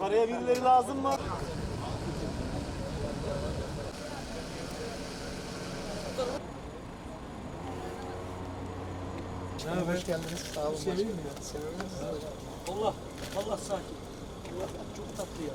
Buraya birileri lazım mı? Hoş geldiniz. Sağ olun. Seveyim mi. Allah, Allah sakin. Çok tatlı ya.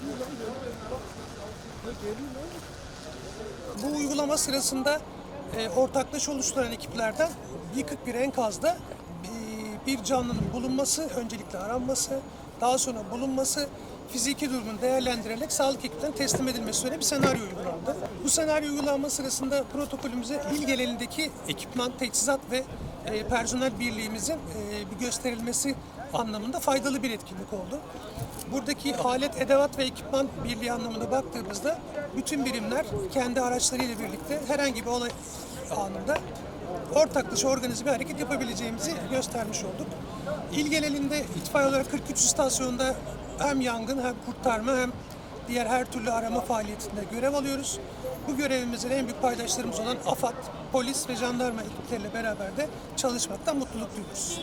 Bu uygulama sırasında e, ortaklaşa oluşturan ekiplerden yıkık bir enkazda e, bir canlının bulunması, öncelikle aranması, daha sonra bulunması, fiziki durumunu değerlendirilerek sağlık ekiplerine teslim edilmesi üzere bir senaryo uygulandı. Bu senaryo uygulanma sırasında protokolümüze il genelindeki ekipman, teçhizat ve e, personel birliğimizin e, bir gösterilmesi anlamında faydalı bir etkinlik oldu. Buradaki alet, edevat ve ekipman birliği anlamına baktığımızda bütün birimler kendi araçlarıyla birlikte herhangi bir olay anında ortaklaşa organize bir hareket yapabileceğimizi göstermiş olduk. İl genelinde itfaiye olarak 43 istasyonda hem yangın hem kurtarma hem diğer her türlü arama faaliyetinde görev alıyoruz. Bu görevimizin en büyük paydaşlarımız olan AFAD, polis ve jandarma ekipleriyle beraber de çalışmaktan mutluluk duyuyoruz.